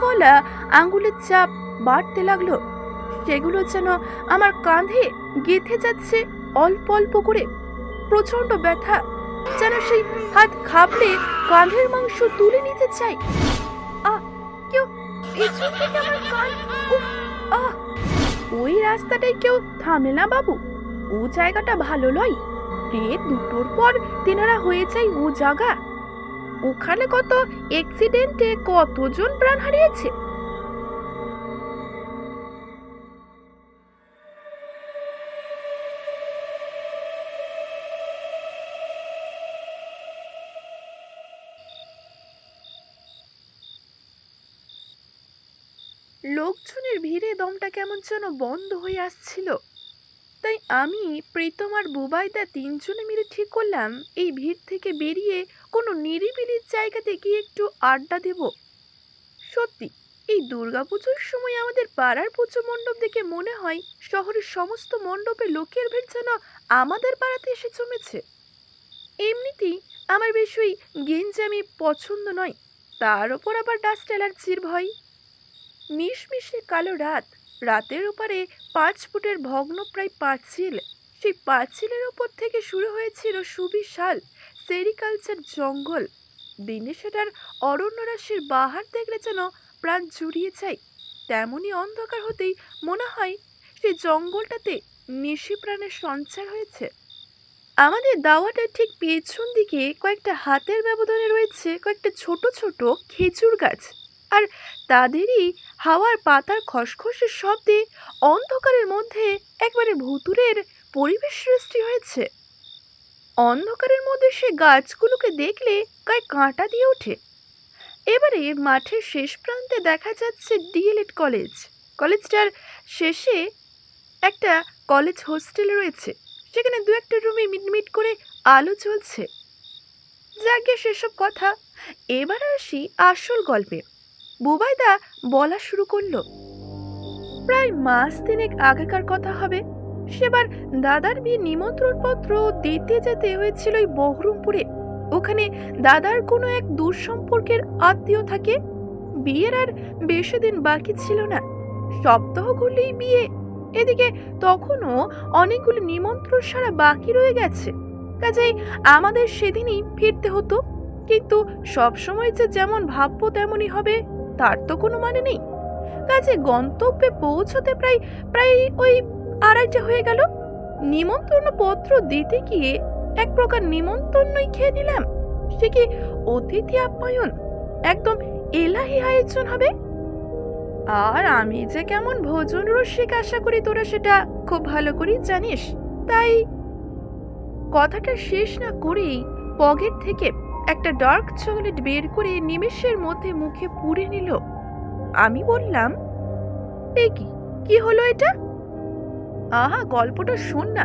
কলা আঙ্গুলের চাপ বাড়তে লাগল। সেগুলো যেন আমার কাঁধে গেঁথে যাচ্ছে অল্প অল্প করে। প্রচণ্ড ব্যথা যেন সেই হাত খাবলে কাঁধের মাংস তুলে নিতে চাই। আহ কেউ আহ ওই রাস্তাটায় কেউ থামে না বাবু। ও জায়গাটা ভালো নয়। রাত দুটোর পর তেনারা হয়ে যায় ও জায়গা ওখানে কত অ্যাক্সিডেন্টে কতজন প্রাণ হারিয়েছে? লোকজনের ভিড়ে দমটা কেমন যেন বন্ধ হয়ে আসছিল। তাই আমি, প্রীতম আর বুবাইদা তিনজনে মিলে ঠিক করলাম, এই ভিড় থেকে বেরিয়ে কোনো নিরিবিলির জায়গাতে গিয়ে একটু আড্ডা দেব। সত্যি, এই দুর্গাপুজোর সময় আমাদের পাড়ার পুজো মণ্ডপ দেখে মনে হয় শহরের সমস্ত মণ্ডপে লোকের ভিড় যেন আমাদের পাড়াতে এসে জমেছে। এমনিতেই আমার বেশ ওই গেঞ্জামি পছন্দ নয়, তার ওপর আবার ডাস্ট অ্যালার্জির ভয়। মিশমিশে কালো রাত রাতের ওপারে পাঁচ ফুটের ভগ্ন প্রায় পাঁচিল সেই পাঁচিলের ওপর থেকে শুরু হয়েছিল সুবিশাল সেরিকালচার জঙ্গল। দিনে সেটার অরণ্যরাশির বাহার দেখলে যেন প্রাণ জুড়িয়ে যায়। তেমনই অন্ধকার হতেই মনে হয় সেই জঙ্গলটাতে নিশি প্রাণের সঞ্চার হয়েছে। আমাদের দাওয়াটার ঠিক পেছন দিকে কয়েকটা হাতের ব্যবধানে রয়েছে কয়েকটা ছোট ছোট খেজুর গাছ। আর তাদেরই হাওয়ার পাতার খসখসের শব্দে অন্ধকারের মধ্যে একবারে ভুতুরের পরিবেশ সৃষ্টি হয়েছে। অন্ধকারের মধ্যে সে গাছগুলোকে দেখলে গায়ে কাঁটা দিয়ে ওঠে। এবারে মাঠের শেষ প্রান্তে দেখা যাচ্ছে ডিএলএড কলেজ। কলেজটার শেষে একটা কলেজ হোস্টেল রয়েছে। সেখানে দু একটা রুমে মিটমিট করে আলো জ্বলছে। যাকে সেসব কথা। এবার আসি আসল গল্পে। বুবাইদা বলা শুরু করল, প্রায় মাস তিনেক আগেকার কথা হবে। সেবার দাদার বিয়ে নিমন্ত্রণ পত্র দিতে যেতে হয়েছিল ওই বহরমপুরে। ওখানে দাদার কোনো এক দূর সম্পর্কের আত্মীয় থাকে। বিয়ের আর বেশি দিন বাকি ছিল না। সপ্তাহ ঘুরলেই বিয়ে। এদিকে তখনও অনেকগুলো নিমন্ত্রণ সারা বাকি রয়ে গেছে। কাজেই আমাদের সেদিনই ফিরতে হতো। কিন্তু সবসময় যে যেমন ভাববো তেমনই হবে। তার তো কোনো মানে নেই। কাজে গন্তব্যে পৌঁছতে প্রায় প্রায় ওই আড়াইটা হয়ে গেল। নিমন্ত্রণ পত্র দিতে গিয়ে এক প্রকার নিমন্ত্রণই খেয়ে নিলাম। সে কি অতিথি আপ্যায়ন? একদম এলাহি আয়োজন হবে? আর আমি যে কেমন ভোজন রসিক আশা করি তোরা সেটা খুব ভালো করেই জানিস। তাই কথাটা শেষ না করেই পকেট থেকে একটা ডার্ক চকলেট বের করে নিমেষের মধ্যে মুখে পুড়ে নিল। আমি বললাম কি? কি হলো এটা? আহা, গল্পটা শোন না।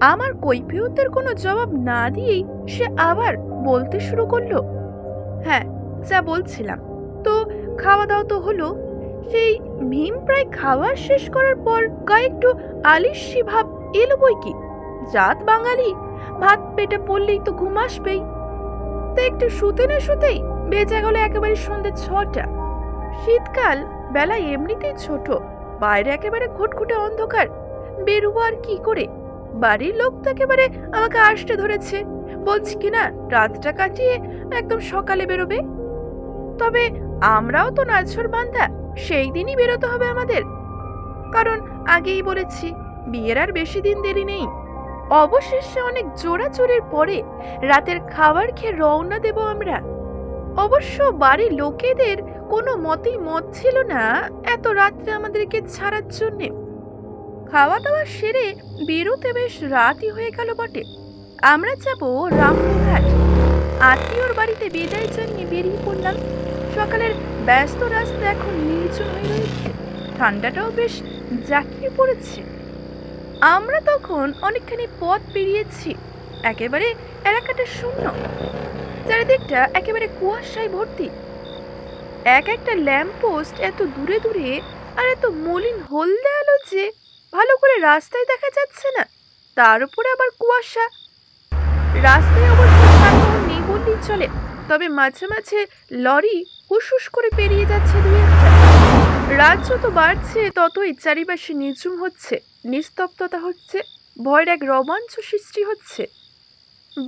আমার কৈফিয়তের কোনো জবাব না দিয়েই সে আবার বলতে শুরু করল। হ্যাঁ যা বলছিলাম। তো খাওয়া দাওয়া তো হলো। সেই ভীম প্রায় খাওয়া শেষ করার পর গায়ে একটু আলিস্যি ভাব এলো বই কি? জাত বাঙালি? ভাত পেটে পড়লেই তো ঘুম আসবেই। তো একটু শুতে না শুতেই বেজে গেল একেবারে সন্ধ্যে ছটা। শীতকাল বেলা এমনিতেই ছোট, বাইরে একেবারে ঘুটঘুটে অন্ধকার। বেরোবো আর কি করে? বাড়ির লোক তো একেবারে আমাকে আসতে ধরেছে। বলছি কিনা রাতটা কাটিয়ে একদম সকালে বেরোবে? তবে আমরাও তো নাছর বান্ধা সেই দিনই বেরোতে হবে আমাদের। কারণ আগেই বলেছি, বিয়ের আর বেশি দিন দেরি নেই। অবশেষে অনেক জোড়াচুরির পরে রাতের খাবার খেয়ে রওনা দেব আমরা। অবশ্য বাড়ির লোকেদের কোনো মতেই মত ছিল না এত রাত্রে আমাদেরকে ছাড়ার জন্যে। খাওয়া দাওয়া সেরে বেরোতে বেশ রাতই হয়ে গেল বটে। আমরা যাব রামপুরহাট। আত্মীয়র বাড়িতে বিদায় জানিয়ে বেরিয়ে পড়লাম। সকালের ব্যস্ত রাস্তা এখন নির্জন হয়ে রয়েছে। ঠান্ডাটাও বেশ জাঁকিয়ে পড়েছে। আমরা তখন অনেকখানি পথ পেরিয়েছি। একেবারে এলাকাটা শূন্য। চারিদিকটা একেবারে কুয়াশায় ভর্তি। এক একটা ল্যাম্পপোস্ট এত দূরে দূরে আর এত মলিন হলদে আলো যে ভালো করে রাস্তায় দেখা যাচ্ছে না, তার উপরে আবার কুয়াশা। রাস্তায় অবশ্য যানবাহন চলে, তবে মাঝে মাঝে লরি হুস হুস করে পেরিয়ে যাচ্ছে দুই একটা। রাত যত বাড়ছে, ততই চারিপাশে নিঝুম হচ্ছে। নিস্তব্ধতা হচ্ছে, ভয়ের এক রোমাঞ্চ সৃষ্টি হচ্ছে।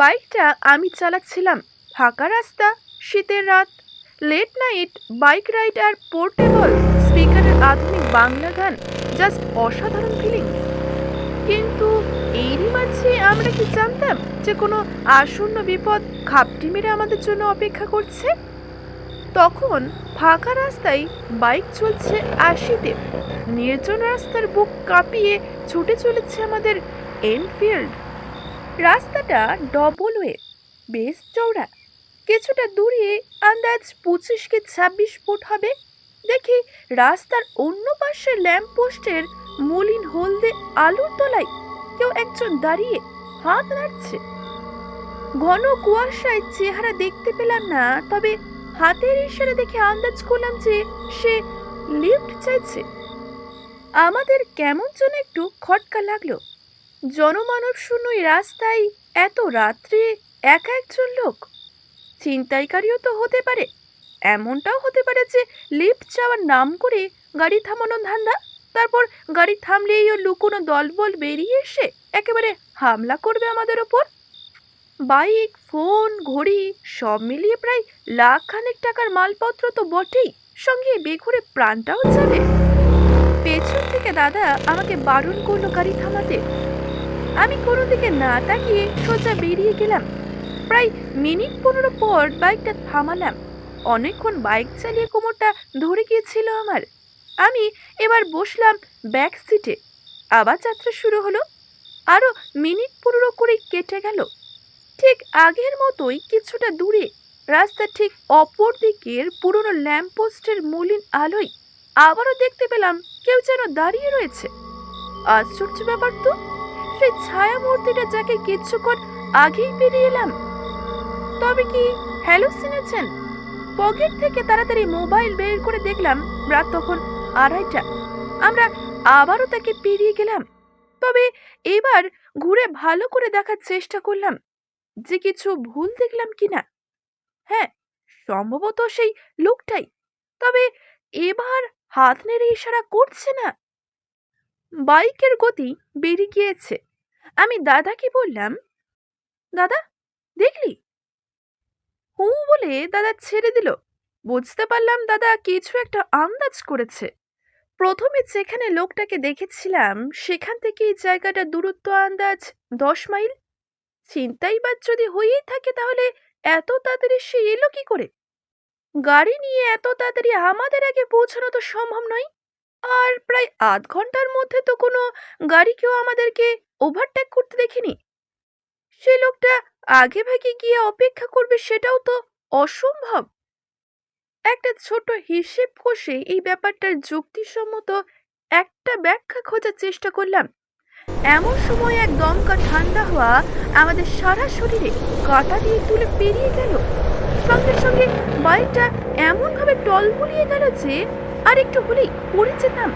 বাইকটা আমি চালাচ্ছিলাম, ফাঁকা রাস্তা, শীতের রাত লেট নাইট বাইক রাইড আর পোর্টেবল স্পিকারের আধুনিক বাংলা গান জাস্ট অসাধারণ ফিলিংস কিন্তু এরই মাঝে আমরা কি জানতাম যে কোনো আসন্ন বিপদ খাপটি মেরে আমাদের জন্য অপেক্ষা করছে? তখন ফাঁকা রাস্তায় বাইক চলছে আশিতে। নির্জন রাস্তার বুক কাঁপিয়ে ছুটে চলেছে আমাদের এনফিল্ড। রাস্তাটা ডবল ওয়ে বেশ চওড়া। কিছুটা দূরে আন্দাজ পঁচিশ কি ছাব্বিশ ফুট হবে। দেখি রাস্তার অন্য পাশে ল্যাম্প পোস্টের মলিন হলদে আলুর তলায় কেউ একজন দাঁড়িয়ে হাত নাড়ছে। ঘন কুয়াশায় চেহারা দেখতে পেলাম না, তবে হাতের ইশারা দেখে আন্দাজ করলাম যে সে লিফট চাইছে। আমাদের কেমন যেন একটু খটকা লাগল। জনমানব শূন্য রাস্তায় এত রাত্রে একা একজন লোক? ছিনতাইকারীও তো হতে পারে। এমনটাও হতে পারে যে লিফট যাওয়ার নাম করে গাড়ি থামানোর ধান্দা, তারপর গাড়ি থামলেই ও লুকোনো দলবল বেরিয়ে এসে একেবারে হামলা করবে আমাদের ওপর? বাইক, ফোন, ঘড়ি, সব মিলিয়ে প্রায় লাখ খানেক টাকার মালপত্র তো বটেই। সঙ্গে বেঘুরে প্রাণটাও যাবে। পেছন থেকে দাদা আমাকে বারণ করল গাড়ি থামাতে। আমি কোনো দিকে না তাকিয়ে সোজা বেরিয়ে গেলাম। প্রায় মিনিট পনেরো পর বাইকটা থামালাম। অনেকক্ষণ বাইক চালিয়ে কোমরটা ধরে গিয়েছিল আমার। আমি এবার বসলাম ব্যাক সিটে। আবার যাত্রা শুরু হলো। আরও মিনিট পনেরো করে কেটে গেল। ঠিক আগের মতোই কিছুটা দূরে রাস্তার ঠিক অপর দিকের পুরনো ল্যাম্পপোস্টের মলিন আলোয় আবারও দেখতে পেলাম কেউ যেন দাঁড়িয়ে রয়েছে। আশ্চর্য ব্যাপার তো, সেই ছায়া মূর্তিটা যাকে কিছুক্ষণ আগেই পেরিয়ে এলাম। তবে কি হ্যালো শুনেছেন পকেট থেকে তাড়াতাড়ি মোবাইল বের করে দেখলাম রাত তখন আড়াইটা। আমরা আবারও তাকে পেরিয়ে গেলাম। তবে এবার ঘুরে ভালো করে দেখার চেষ্টা করলাম। যে কিছু ভুল দেখলাম কিনা? হ্যাঁ সম্ভবত সেই লোকটাই। তবে এবার হাত নেড়ে ইশারা করছে না। বাইকের গতি বেড়ে গিয়েছে। আমি দাদাকে বললাম, দাদা, দেখলি? হু বলে দাদা ছেড়ে দিল। বুঝতে পারলাম দাদা কিছু একটা আন্দাজ করেছে। প্রথমে যেখানে লোকটাকে দেখেছিলাম, সেখান থেকে এই জায়গাটা দূরত্ব আন্দাজ দশ মাইল ছিনতাই বা যদি হয়েই থাকে তাহলে এত তাড়াতাড়ি সে এলো কি করে? গাড়ি নিয়ে এত তাড়াতাড়ি আমাদের আগে পৌঁছানো তো সম্ভব নয়। আর প্রায় আধ ঘণ্টার মধ্যে তো কোনো গাড়ি কেউ আমাদেরকে ওভারটেক করতে দেখিনি। সে লোকটা আগে ভাগে গিয়ে অপেক্ষা করবে সেটাও তো অসম্ভব। একটা ছোট হিসেব কষে এই ব্যাপারটার যুক্তিসম্মত একটা ব্যাখ্যা খোঁজার চেষ্টা করলাম। এমন সময় এক দমকা ঠান্ডা হওয়া আমাদের সারা শরীরে কাটা দিয়ে তুলে পেরিয়ে গেল। সঙ্গে সঙ্গে বাইকটা এমনভাবে টল টলমলিয়ে গেল যে আর একটু হলেই পড়ে যেতাম।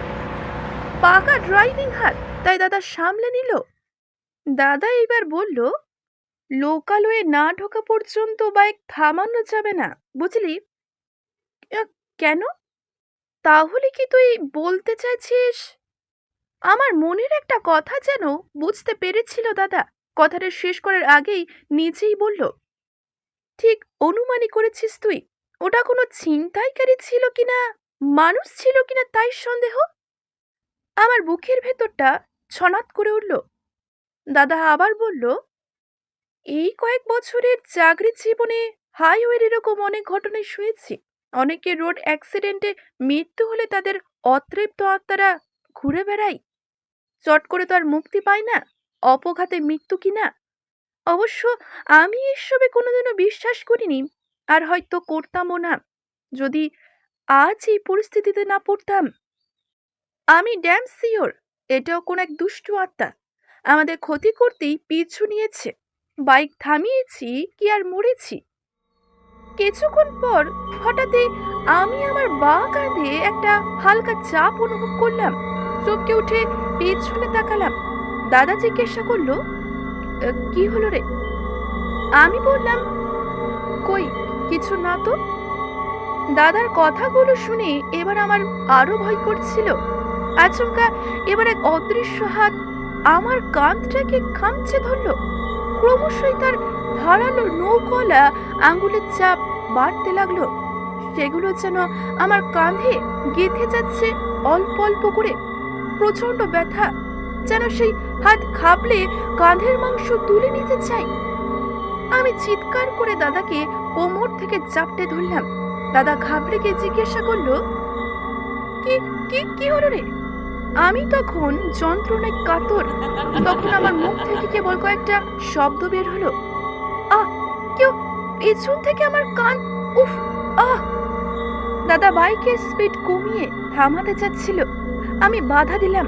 পাকা ড্রাইভিং হাত তাই দাদা সামলে নিল। দাদা এবার বলল, লোকালয়ে না ঢোকা পর্যন্ত বাইক থামানো যাবে না, বুঝলি? কেন? তাহলে কি তুই বলতে চাইছিস? আমার মনের একটা কথা যেন বুঝতে পেরেছিল দাদা। কথাটা শেষ করার আগেই নিজেই বলল, ঠিক অনুমানই করেছিস তুই। ওটা কোনো ছিনতাইকারী ছিল কিনা? মানুষ ছিল কিনা তাই সন্দেহ? আমার বুকের ভেতরটা ছনাত করে উঠল। দাদা আবার বলল, এই কয়েক বছরের চাকরি জীবনে হাইওয়ের এরকম অনেক ঘটনায় শুয়েছি অনেকে রোড অ্যাক্সিডেন্টে মৃত্যু হলে তাদের অতৃপ্ত আত্মারা ঘুরে বেড়ায়। চট করে তো আর মুক্তি পায় না, অপঘাতে মৃত্যু কি না? অবশ্য আমি এসবে কোনোদিনও বিশ্বাস করিনি, আর হয়তো করতামও না, যদি আজ এই পরিস্থিতিতে না পড়তাম। আমি ড্যাম সিওর এটাও কোন এক দুষ্টু আত্মা, আমাদের ক্ষতি করতেই পিছু নিয়েছে, বাইক থামিয়েছি কি আর মরেছি? কিছুক্ষণ পর হঠাৎই আমি আমার বা কাঁধে একটা হালকা চাপ অনুভব করলাম, চমকে উঠে পেছনে তাকালাম। দাদা জিজ্ঞাসা করল "আহ, কি হলো রে? আমি বললাম কই কিছু না তো? দাদার কথাগুলো শুনে এবার আমার আরও ভয় করছিল। আচমকা এবার এক অদৃশ্য হাত আমার কাঁধটাকে খামচে ধরলো। ক্রমশই তার ধারালো নৌকলা আঙ্গুলের চাপ বাড়তে লাগল। সেগুলো যেন আমার কাঁধে গেঁথে যাচ্ছে অল্প অল্প করে। প্রচণ্ড ব্যথা, যেন সেই হাত খাবলে কাঁধের মাংস তুলে নিতে চাই। আমি চিৎকার করে দাদাকে কোমর থেকে চাপটে ধরলাম। দাদা ঘাবড়ে গিয়ে জিজ্ঞাসা করল, কি কি কি হলো রে? আমি তখন যন্ত্রণায় কাতর। তখন আমার মুখ থেকে কেবল কয়েকটা শব্দ বের হলো। আহ, কেউ পেছন থেকে আমার কান, উফ, আহ! দাদা বাইকের স্পিড কমিয়ে থামাতে চাচ্ছিল। আমি বাধা দিলাম।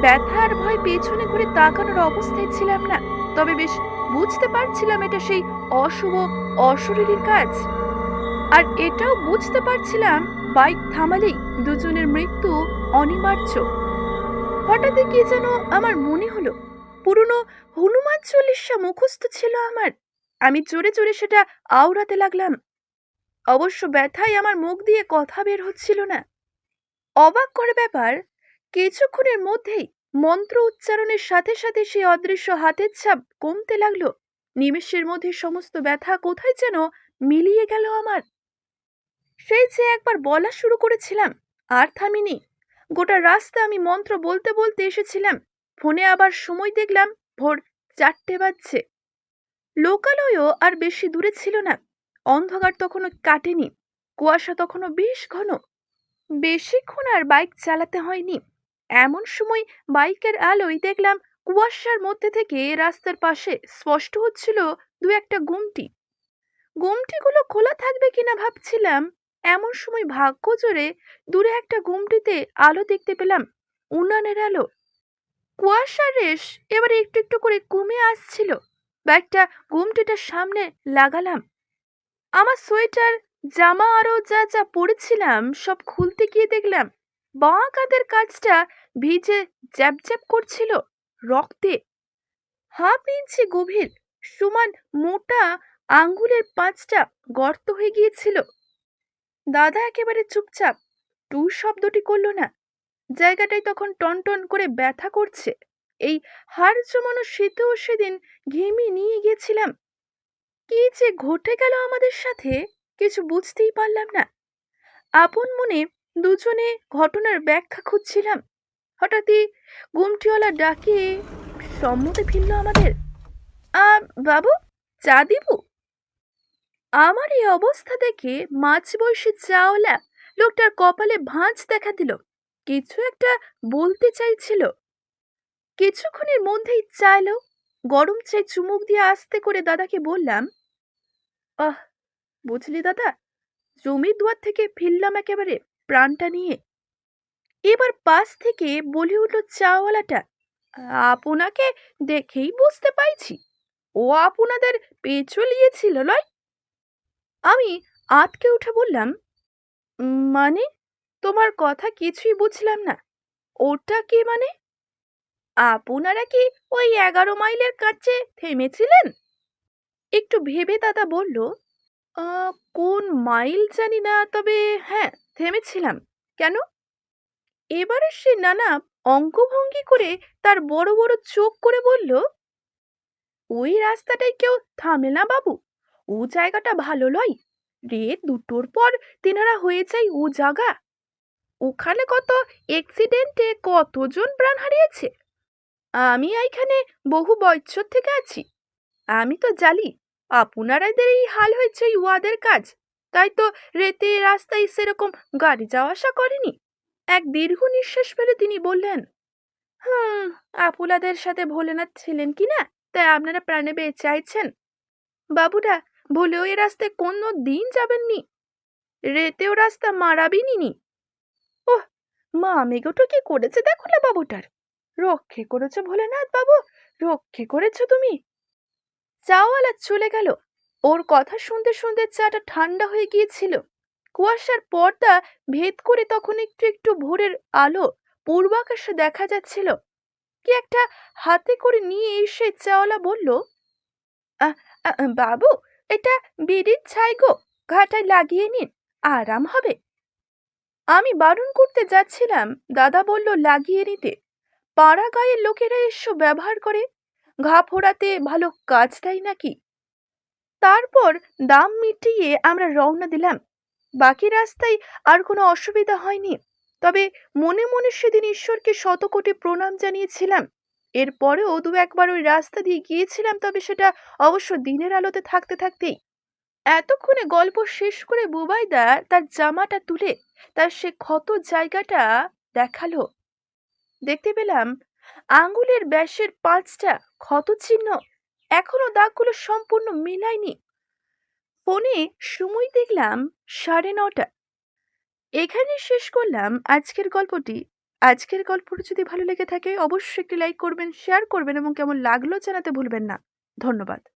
ব্যথা আর ভয় পেছনে ঘুরে তাকানোর অবস্থায় ছিলাম না। তবে বেশ বুঝতে পারছিলাম এটা সেই অশুভ, অশরীরীর কাজ। আর এটাও বুঝতে পারছিলাম বাইক থামালেই দুজনের মৃত্যু অনিবার্য। হঠাৎ কি যেন আমার মনে হলো, পুরনো হনুমান চল্লিশা মুখস্থ ছিল আমার। আমি চড়ে চড়ে সেটা আওড়াতে লাগলাম। অবশ্য ব্যথায় আমার মুখ দিয়ে কথা বের হচ্ছিল না। অবাক করে ব্যাপার কিছুক্ষণের মধ্যেই মন্ত্র উচ্চারণের সাথে সাথে সেই অদৃশ্য হাতের ছাপ কমতে লাগল। নিমেষের মধ্যে সমস্ত ব্যথা কোথায় যেন মিলিয়ে গেল আমার। সেই যে একবার বলা শুরু করেছিলাম, আর থামিনি। গোটা রাস্তা আমি মন্ত্র বলতে বলতে এসেছিলাম। ফোনে আবার সময় দেখলাম ভোর চারটে বাজছে। লোকালয়ও আর বেশি দূরে ছিল না। অন্ধকার তখনও কাটেনি। কুয়াশা তখনও বেশ ঘন। বেশিক্ষণ আর বাইক চালাতে হয়নি। এমন সময় বাইকের আলোয় দেখলাম কুয়াশার মধ্যে থেকে রাস্তার পাশে স্পষ্ট হচ্ছিল দু একটা গুমটি। গুমটিগুলো খোলা থাকবে কিনা ভাবছিলাম। এমন সময় ভাগ্য জোরে দূরে একটা গুমটিতে আলো দেখতে পেলাম উনানের আলো। কুয়াশার রেশ এবারে একটু একটু করে কমে আসছিল। ব্যাগটা গুমটিটার সামনে লাগালাম। আমার সোয়েটার, জামা আরও যা যা পরেছিলাম সব খুলতে গিয়ে দেখলাম বাঁ কাঁধের কাজটা ভিজে জ্যাপ জ্যাপ করছিল রক্তে। হাফ ইঞ্চি গভীর। সমান মোটা আঙ্গুলের পাঁচটা গর্ত হয়ে গিয়েছিল। দাদা একেবারে চুপচাপ, টু শব্দটি করল না। জায়গাটায় তখন টনটন করে ব্যথা করছে। এই হাড় জমানো শীতেও সেদিন ঘেমে নিয়ে গিয়েছিলাম। কি যে ঘটে গেল আমাদের সাথে, কিছু বুঝতেই পারলাম না। আপন মনে দুজনে ঘটনার ব্যাখ্যা খুঁজছিলাম। হঠাৎই গুমটিওয়ালা ডাকে, সম্মতে ফিরল আমাদের। বাবু, চা দিব? আমার এই অবস্থা দেখে মাঝ বয়সী চাওলা লোকটার কপালে ভাঁজ দেখা দিল। কিছু একটা বলতে চাইছিল। কিছুক্ষণের মধ্যেই চা এলো গরম চাই চুমুক দিয়ে আস্তে করে দাদাকে বললাম, আহ, বুঝলি দাদা, জমির দুয়ার থেকে ফিরলাম একেবারে প্রাণটা নিয়ে। এবার পাশ থেকে বলে উঠল চাওয়ালাটা, আপনাকে দেখেই বুঝতে পাইছি। ও আপনাদের পেছলিয়েছিল নয় আমি আটকে উঠে বললাম মানে? তোমার কথা কিছুই বুঝলাম না। ওটা কি মানে? আপনারা কি ওই এগারো মাইলের কাছে থেমেছিলেন? একটু ভেবে দাদা বলল কোন মাইল জানি না, তবে হ্যাঁ থেমেছিলাম। কেন? এবারে সে নানা অঙ্কভঙ্গি করে তার বড় বড় চোখ করে বলল, ওই রাস্তাটায় কেউ থামে না বাবু। ও জায়গাটা ভালো লয় রে, দুটোর পর তেনারা হয়ে যায় ও জায়গা ওখানে কত অ্যাক্সিডেন্টে কতজন প্রাণ হারিয়েছে। আমি এইখানে বহু বছর থেকে আছি। আমি তো জানি আপনারাদের এই হাল হয়েছে ওয়াদের কাজ। তাই তো রেতে রাস্তায় সেরকম গাড়ি যাওয়া আসা করেনি। এক দীর্ঘ নিঃশ্বাস ফেলে তিনি বললেন, হুম, আপুলাদের সাথে ভোলেনাথ ছিলেন কি না? তাই আপনারা প্রাণে বেঁচে চাইছেন। বাবুরা, ভুলেও এ রাস্তায় কোনো দিন যাবেননি রেতেও রাস্তা মারাবিনি ওহ, মা মেঘোটা কি করেছে দেখো না বাবুটার? রক্ষে করেছ ভোলেনাথ বাবু, রক্ষে করেছ তুমি? চাওয়ালা চলে গেল। ওর কথা শুনতে শুনতে চাটা ঠান্ডা হয়ে গিয়েছিল। কুয়াশার পর্দা ভেদ করে তখন একটু একটু ভোরের আলো পূর্বাকাশে দেখা যাচ্ছিল। কি একটা হাতে করে নিয়ে এসে চাওয়ালা বলল "আ, আ, বাবু এটা বিড়ির ছাই গো ঘাটায় লাগিয়ে নিন আরাম হবে। আমি বারণ করতে যাচ্ছিলাম দাদা বলল লাগিয়ে নিতে। পাড়া গায়ের লোকেরা এসব ব্যবহার করে ঘা ফোড়াতে ভালো কাজ দেয় নাকি? তারপর দাম মিটিয়ে আমরা রওনা দিলাম। বাকি রাস্তায় আর কোনো অসুবিধা হয়নি। তবে মনে মনে সেদিন ঈশ্বরকে শতকোটি প্রণাম জানিয়েছিলাম। এরপরেও দু একবার ওই রাস্তা দিয়ে গিয়েছিলাম, তবে সেটা অবশ্য দিনের আলোতে থাকতে থাকতেই। এতক্ষণে গল্প শেষ করে বুবাইদা তার জামাটা তুলে তার সে ক্ষত জায়গাটা দেখাল। দেখতে পেলাম আঙ্গুলের ব্যাসের পাঁচটা ক্ষত চিহ্ন এখনও দাগগুলো সম্পূর্ণ মিলায়নি। ফোনে সময় দেখলাম সাড়ে নটা। এখানে শেষ করলাম আজকের গল্পটি। আজকের গল্পটি যদি ভালো লেগে থাকে, অবশ্যই একটি লাইক করবেন, শেয়ার করবেন এবং কেমন লাগল জানাতে ভুলবেন না। ধন্যবাদ।